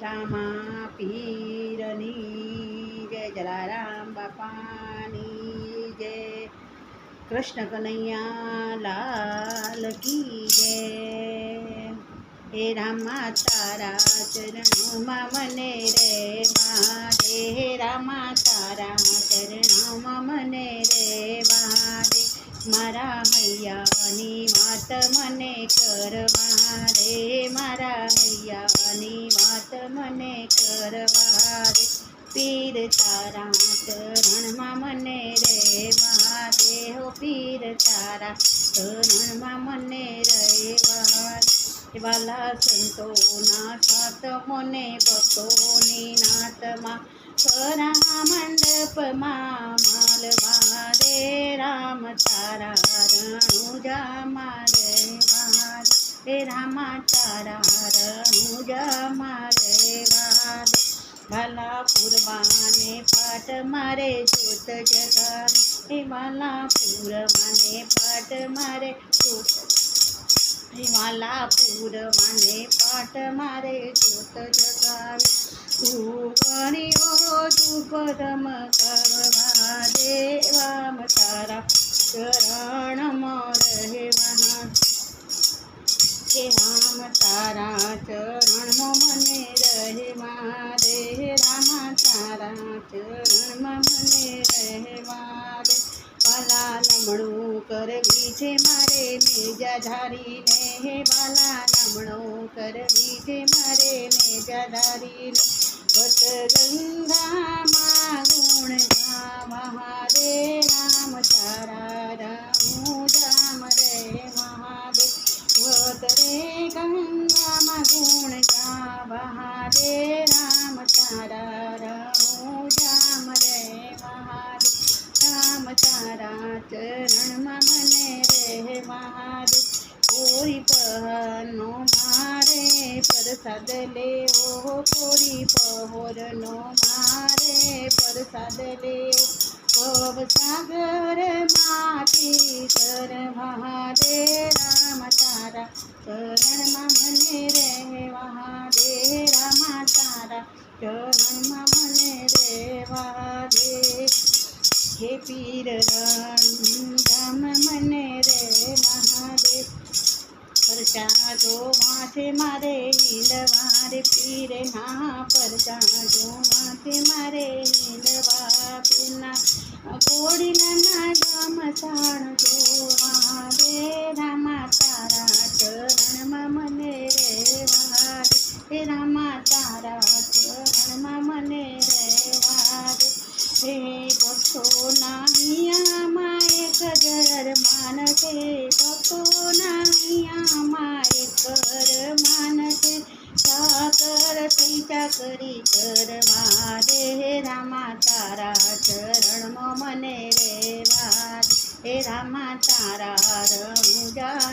રામા પીરની જય જલારામ બાપાની જય કૃષ્ણ કનૈયા લાલ કી જય હે રામા તારા ચરણોમાં મને રે મા હે રામા તારા ચરણોમાં મને રે મારે હૈયાની વાત મને કરવા રે મારા હૈયાની વાત મને કરવા રે પીર તારા ચરણમાં મને રહેવા દે હો, પીર તારા ચરણમાં મને રહેવા વાલા સંતોના સાત મને ભક્તોની નાતમાં ખરા મંડપમાં માલવા રે રામ તારા રણુજા મારે વારે રે રામા તારા રણુજા મારે વારે વાલા પૂરવાને પાટ મારે જોત જગાવે એ વાલા પૂરવાને પાટ મારે જોત હે પૂર મને પાટ મારે જોત જગાવી. તું ગણ્યો તું પરમ કરવા દેવામ તારા ચરણમાં રહેવા હે રામ તારા ચરણમાં મને રહેવા દે. રામા તારા ચરણમાં મને રહેવા દે. વાલા લમણું કરવી છે મારે મેજા ધારીને, હે વાલા નમણો કરવી છે મારે મેજા ધારીને. વત ગંગામાં તારા ચરણમાં મને રે મહાદેવ કોઈ પહરનો મારે પ્રસાદ લેવો, કોઈ પહોરનો મારે પ્રસાદ લેવો. ભવ સાગર માટી કર મહાદે રામ તારા ચરણમાં મને રહેવા હે પીર રામ મને રે મહાદેવ પરચાજો માથે મારે હિંદવા રે પીર ના પરચાજો માથે મારે હિંદવા પીરના ગોડીના ના જર માન છે ભક્તોના હિયામાં મારે કરમાન છે સાકર પૈસા કરી દે હે રામા, તારા ચરણમાં મને રેવા હે રામા, તારા રણુજામાં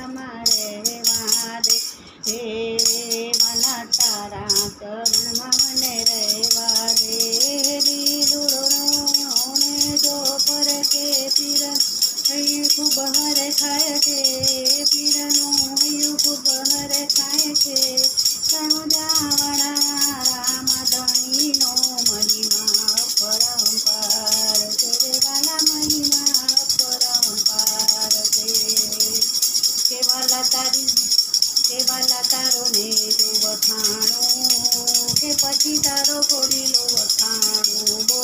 કેવાલા તારી કેવાલા તારો ને જો વખાણો કે પછી તારો ઘોડીલો વખાણું